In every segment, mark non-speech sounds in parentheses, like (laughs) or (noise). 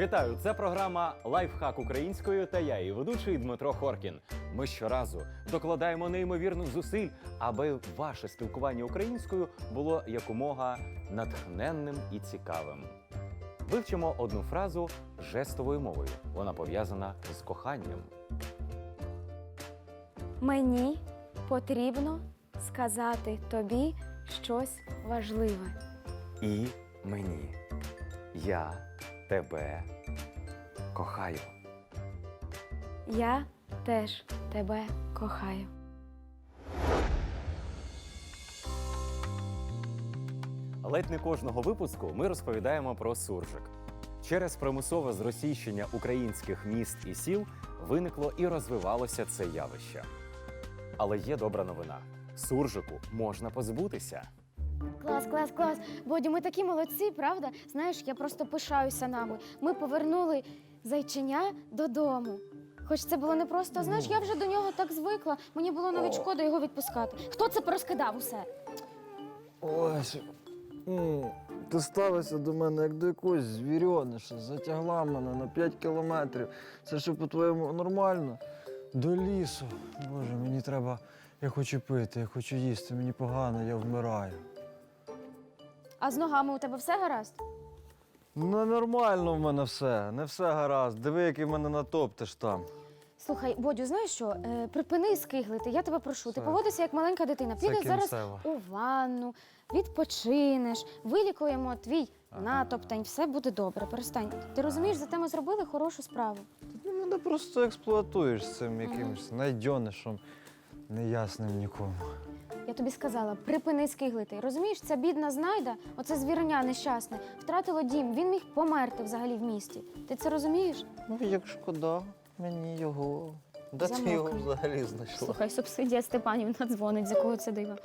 Вітаю! Це програма Лайфхак українською та я, її ведучий Дмитро Хоркін. Ми щоразу докладаємо неймовірних зусиль, аби ваше спілкування українською було якомога натхненним і цікавим. Вивчимо одну фразу жестовою мовою. Вона пов'язана з коханням. Мені потрібно сказати тобі щось важливе. І мені. Я тебе кохаю. Я теж тебе кохаю. Ледь не кожного випуску ми розповідаємо про суржик. Через примусове зросійщення українських міст і сіл виникло і розвивалося це явище. Але є добра новина: суржику можна позбутися. Клас, клас, клас. Бодю, ми такі молодці, правда? Знаєш, я просто пишаюся нами. Ми повернули зайчиня додому. Хоч це було непросто, знаєш, я вже до нього так звикла. Мені було навіть шкода його відпускати. Хто це порозкидав усе? Ось. м, Ти ставишся до мене як до якогось звірьониша, затягла мене на 5 кілометрів. Це що по-твоєму нормально? До лісу. Боже, мені треба. Я хочу пити, я хочу їсти, мені погано, я вмираю. А з ногами у тебе все гаразд? Ну, нормально в мене все, не все гаразд. Диви, який в мене натоптиш там. Слухай, Бодю, знаєш що? Е, припини скиглити, я тебе прошу. Ти Все. поводишся як маленька дитина. Це Підеш зараз кінцево. у ванну, відпочинеш, вилікуємо твій натоптань, все буде добре. Перестань. Ти розумієш, за те ми зробили хорошу справу. Ти мене просто експлуатуєш з цим якимось найдьонишем, неясним нікому. Я тобі сказала, припини скиглити. Розумієш, ця бідна знайда, оце звірня нещасне, втратило дім. Він міг померти взагалі в місті. Ти це розумієш? Ну, як шкода, мені його. Де ти його взагалі знайшла? Слухай, субсидія Степанівна дзвонить, з якого це дива.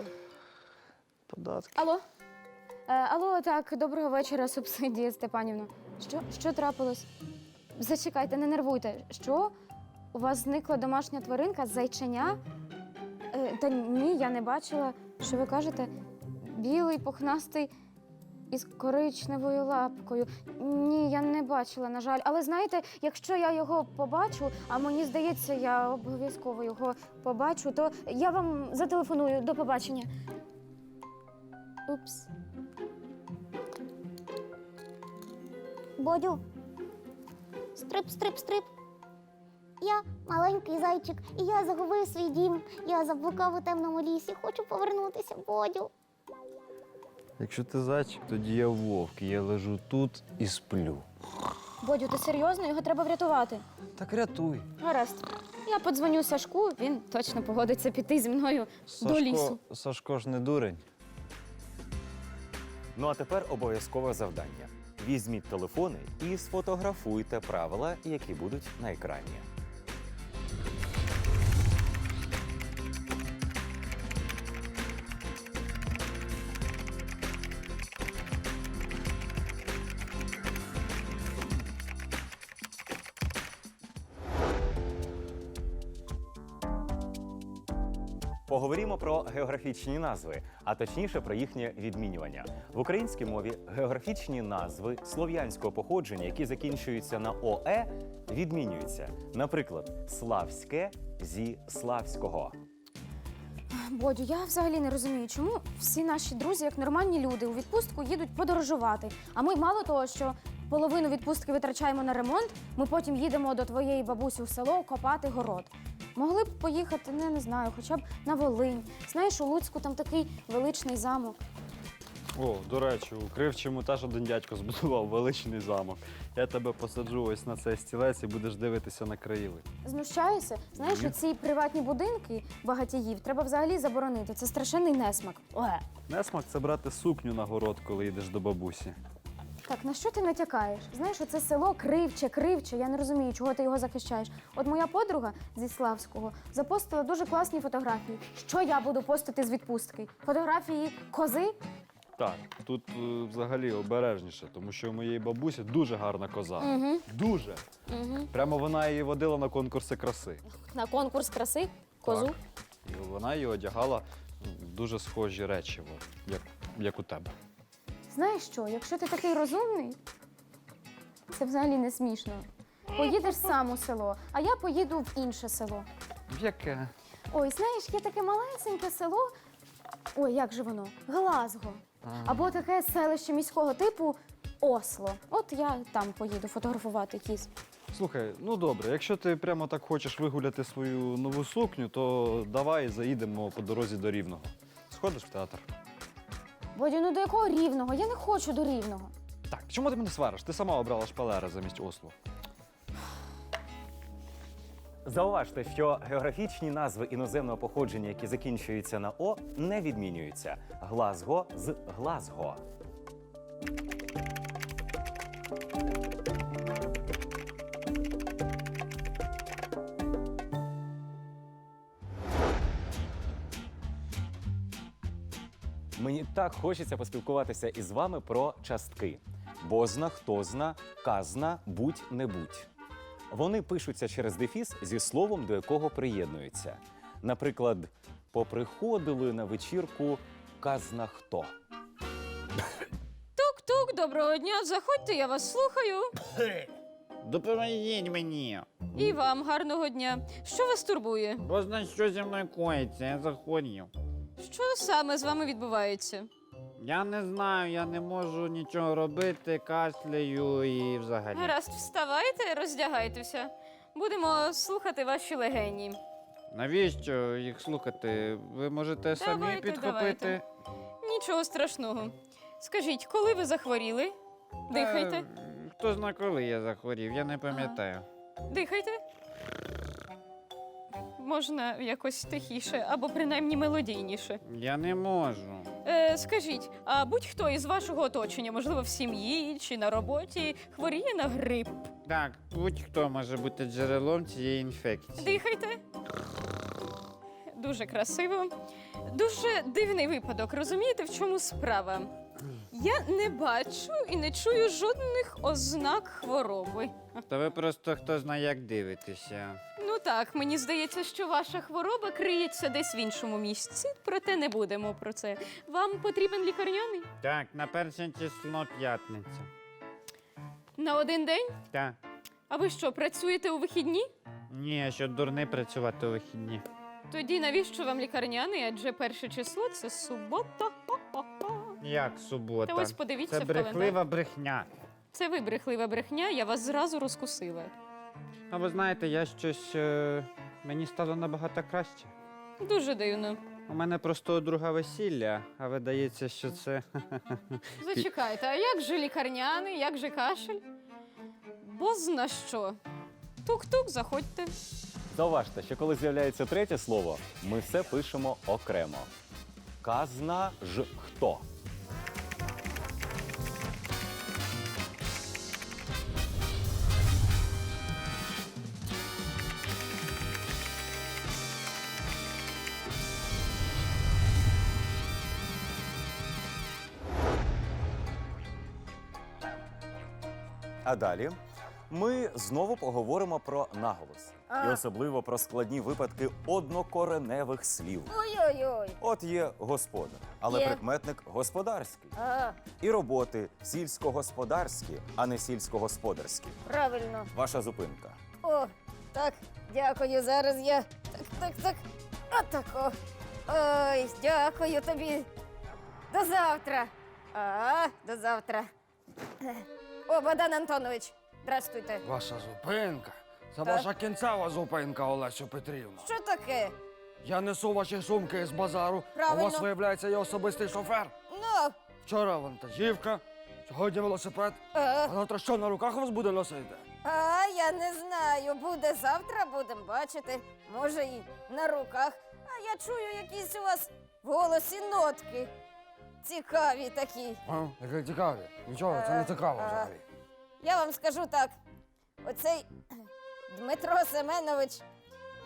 Податки. Алло? Е, алло, так, доброго вечора, субсидія Степанівна. Що? Що трапилось? Зачекайте, не нервуйте. Що? У вас зникла домашня тваринка, зайченя? Та ні, я не бачила. Що ви кажете? Білий, пухнастий із коричневою лапкою. Ні, я не бачила, на жаль. Але знаєте, якщо я його побачу, а мені здається, я обов'язково його побачу, то я вам зателефоную. До побачення. Упс. Бодю. Стрип, стрип, стрип. Я маленький зайчик, і я загубив свій дім. Я заблукав у темному лісі. Хочу повернутися, Бодю. Якщо ти зайчик, тоді я вовк. Я лежу тут і сплю. Бодю, ти серйозно? Його треба врятувати. Так рятуй. Гаразд. Я подзвоню Сашку, він точно погодиться піти зі мною до лісу. Сашко ж не дурень. Ну а тепер обов'язкове завдання: візьміть телефони і сфотографуйте правила, які будуть на екрані. Поговоримо про географічні назви, а точніше про їхнє відмінювання. В українській мові географічні назви слов'янського походження, які закінчуються на ОЕ, відмінюються. Наприклад, славське зі славського. Бодю, я взагалі не розумію, чому всі наші друзі, як нормальні люди, у відпустку їдуть подорожувати. А ми мало того, що половину відпустки витрачаємо на ремонт, ми потім їдемо до твоєї бабусі в село копати город. Могли б поїхати, не, не знаю, хоча б на Волинь. Знаєш, у Луцьку там такий величний замок. О, до речі, у Кривчому теж один дядько збудував величний замок. Я тебе посаджу ось на цей стілець і будеш дивитися на країли. Знущаюся. Знаєш, Ні. ці приватні будинки багатіїв треба взагалі заборонити. Це страшенний несмак. Ое. Несмак це брати сукню на город, коли йдеш до бабусі. Так, на що ти натякаєш? Знаєш, оце село кривче, кривче. Я не розумію, чого ти його захищаєш. От моя подруга зі Славського запостила дуже класні фотографії. Що я буду постити з відпустки? Фотографії кози? Так, тут е, взагалі обережніше, тому що у моєї бабусі дуже гарна коза. Дуже. Прямо вона її водила на конкурси краси. На конкурс краси козу. Так. І вона її одягала дуже схожі речі, от, як, як у тебе. Знаєш що, якщо ти такий розумний, Це взагалі не смішно. Поїдеш сам у село, а я поїду в інше село. Яке? Ой, знаєш, є таке малесеньке село. Ой, як же воно? Глазго. Або таке селище міського типу Осло. От я там поїду фотографувати кіз. Слухай, ну добре, якщо ти прямо так хочеш вигуляти свою нову сукню, то давай заїдемо по дорозі до Рівного. Сходиш в театр? Бодю, ну до якого рівного? Я не хочу до рівного. Так, чому ти мене свариш? Ти сама обрала шпалери замість Осло. Зауважте, що географічні назви іноземного походження, які закінчуються на О, не відмінюються. Глазго з Глазго. Так хочеться поспілкуватися із вами про частки: бозна, хтозна, казна, будь не будь. Вони пишуться через дефіс зі словом, до якого приєднуються. Наприклад, поприходили на вечірку казна хто. Тук-тук, доброго дня. Заходьте, я вас слухаю. Допоможіть мені, І вам гарного дня. Що вас турбує? бо знає, що зі мною коїться, я захворів. Що саме з вами відбувається? Я не знаю, я не можу нічого робити, кашляю і взагалі. Гаразд, вставайте, роздягайтеся. Будемо слухати ваші легені. Навіщо їх слухати? Ви можете самі Давайте, підхопити. давайте. Нічого страшного. Скажіть, коли ви захворіли? Дихайте, Та, хто зна, коли я захворів, я не пам'ятаю. дихайте. Можна якось тихіше або принаймні мелодійніше. Я не можу. Е, скажіть, а будь-хто із вашого оточення, можливо, в сім'ї чи на роботі, хворіє на грип? Так, будь-хто може бути джерелом цієї інфекції. Дихайте. Дуже красиво. Дуже дивний випадок. Розумієте, в чому справа? Я не бачу і не чую жодних ознак хвороби. Та ви просто хто знає, як дивитеся. Так, мені здається, що ваша хвороба криється десь в іншому місці, проте не будемо про це. Вам потрібен лікарняний? Так, на перше число п'ятниця. На один день? Так. А ви що, працюєте у вихідні? Ні, що дурний працювати у вихідні. Тоді навіщо вам лікарняний? Адже перше число це субота. Як субота? Та ось подивіться Це в календар. брехлива брехня. Це ви брехлива брехня, я вас зразу розкусила. А ви знаєте, я щось. Е... Мені стало набагато краще. Дуже дивно. У мене просто друга весілля, а видається, що це. (laughs) Зачекайте, а як же лікарняний, як же кашель? Бо зна що. Тук-тук, заходьте. Зауважте, що коли з'являється третє слово, ми все пишемо окремо. Казна ж хто. А далі ми знову поговоримо про наголос. І особливо про складні випадки однокореневих слів. Ой-ой-ой. От є господар, але Є. прикметник господарський. А, І роботи сільськогосподарські, а не сільськогосподарські. правильно. Ваша зупинка. О, так, дякую. Зараз я. Так, так, так. Отако. Ой, дякую тобі. До завтра. А, до завтра. О, Богдан Антонович, здравствуйте. Ваша зупинка. Це Так. ваша кінцева зупинка, Олесю Петрівна. Що таке? Я несу ваші сумки з базару. У вас виявляється є особистий шофер. Ну, Вчора вантажівка, сьогодні велосипед. а, А завтра що на руках вас буде носити? а я не знаю. Буде завтра, будемо бачити. Може, і на руках. А я чую якісь у вас в голосі нотки. Цікаві такі. А? Яке цікаві. Нічого, це не цікаво А. взагалі. Я вам скажу так: оцей Дмитро Семенович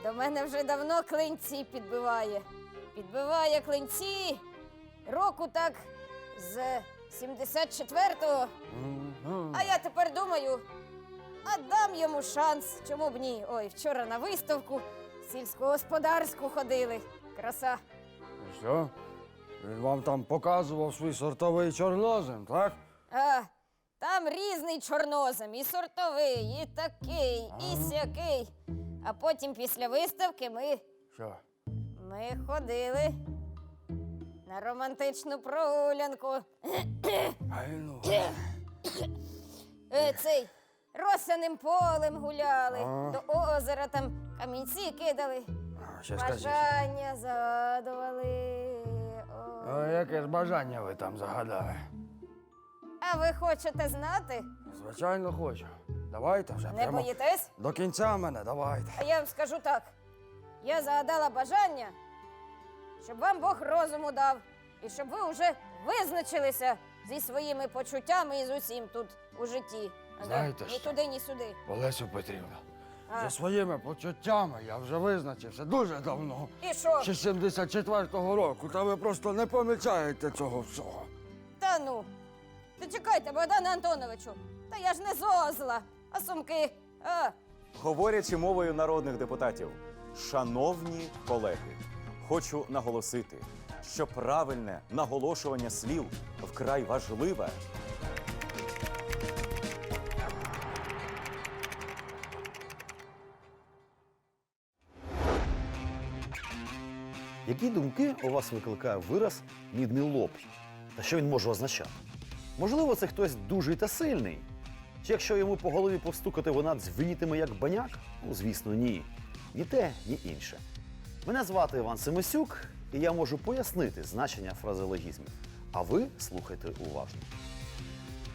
до мене вже давно клинці підбиває. Підбиває клинці року так з 74-го. М, А я тепер думаю, а дам йому шанс. Чому б ні? Ой, вчора на виставку сільськогосподарську ходили. Краса. І Що? Він вам там показував свій сортовий чорнозем, так? А, Там різний чорнозем, і сортовий, і такий, і сякий. А потім після виставки ми, Що? ми ходили на романтичну прогулянку. Ай ну. Е, цей росяним полем гуляли, А. до озера там камінці кидали, Ще бажання загадували. О. яке ж бажання ви там загадали? А ви хочете знати? Звичайно, хочу. Давайте вже. Не боїтесь? До кінця мене, давайте. А я вам скажу так: я загадала бажання, щоб вам Бог розуму дав, і щоб ви вже визначилися зі своїми почуттями і з усім тут у житті. Знаєте ні що? туди, ні сюди. Олесю Петрівна, А. за своїми почуттями я вже визначився дуже давно. І що? Ще з 74-го року, та ви просто не помічаєте цього всього. Та ну. Та чекайте, Богдане Антоновичу. Та я ж не зозла, а сумки. А, Говорячи мовою народних депутатів, шановні колеги, хочу наголосити, що правильне наголошування слів вкрай важливе. Які думки у вас викликає вираз мідний лоб? Та що він може означати? Можливо, це хтось дужий та сильний. Чи якщо йому по голові постукати, вона дзвенітиме як баняк? Ну, звісно, ні. Ні те, ні інше. Мене звати Іван Семисюк, і я можу пояснити значення фразеологізмів. А ви слухайте уважно.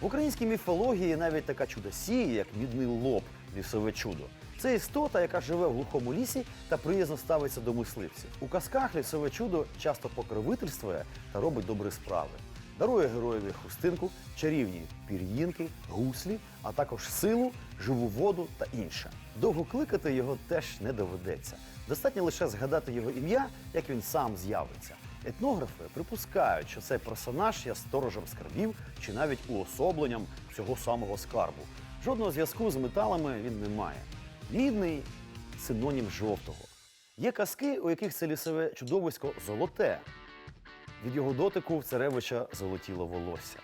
В українській міфології навіть така чудосія, як мідний лоб, лісове чудо. Це істота, яка живе в глухому лісі та приязно ставиться до мисливців. У казках лісове чудо часто покровительствує та робить добрі справи. Дарує героєві хустинку, чарівні пір'їнки, гуслі, а також силу, живу воду та інше. Довго кликати його теж не доведеться. Достатньо лише згадати його ім'я, як він сам з'явиться. Етнографи припускають, що цей персонаж є сторожем скарбів чи навіть уособленням цього самого скарбу. Жодного зв'язку з металами він не має. Мідний синонім жовтого. Є казки, у яких це лісове чудовисько золоте. Від його дотику в царевича золотіло волосся.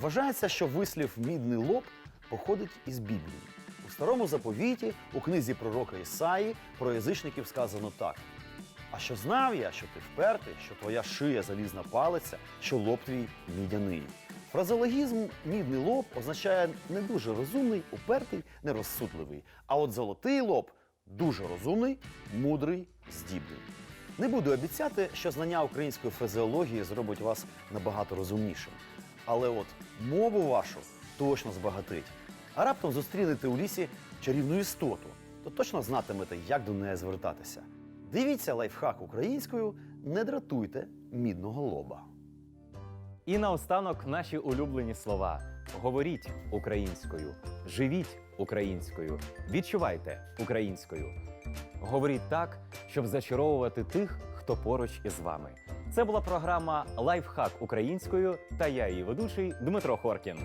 Вважається, що вислів мідний лоб походить із Біблії. У старому заповіті, у книзі пророка Ісаї, про язичників сказано так: А що знав я, що ти впертий, що твоя шия залізна палиця, що лоб твій мідяний. Фразеологізм мідний лоб означає не дуже розумний, упертий, нерозсудливий. А от золотий лоб дуже розумний, мудрий, здібний. Не буду обіцяти, що знання української фразеології зробить вас набагато розумнішим. Але от мову вашу точно збагатить. А раптом зустрінете у лісі чарівну істоту, то точно знатимете, як до неї звертатися. Дивіться лайфхак українською, не дратуйте мідного лоба. І наостанок наші улюблені слова: говоріть українською, живіть українською, відчувайте українською. Говоріть так, щоб зачаровувати тих, хто поруч із вами. Це була програма Лайфхак українською та я її ведучий Дмитро Хоркін.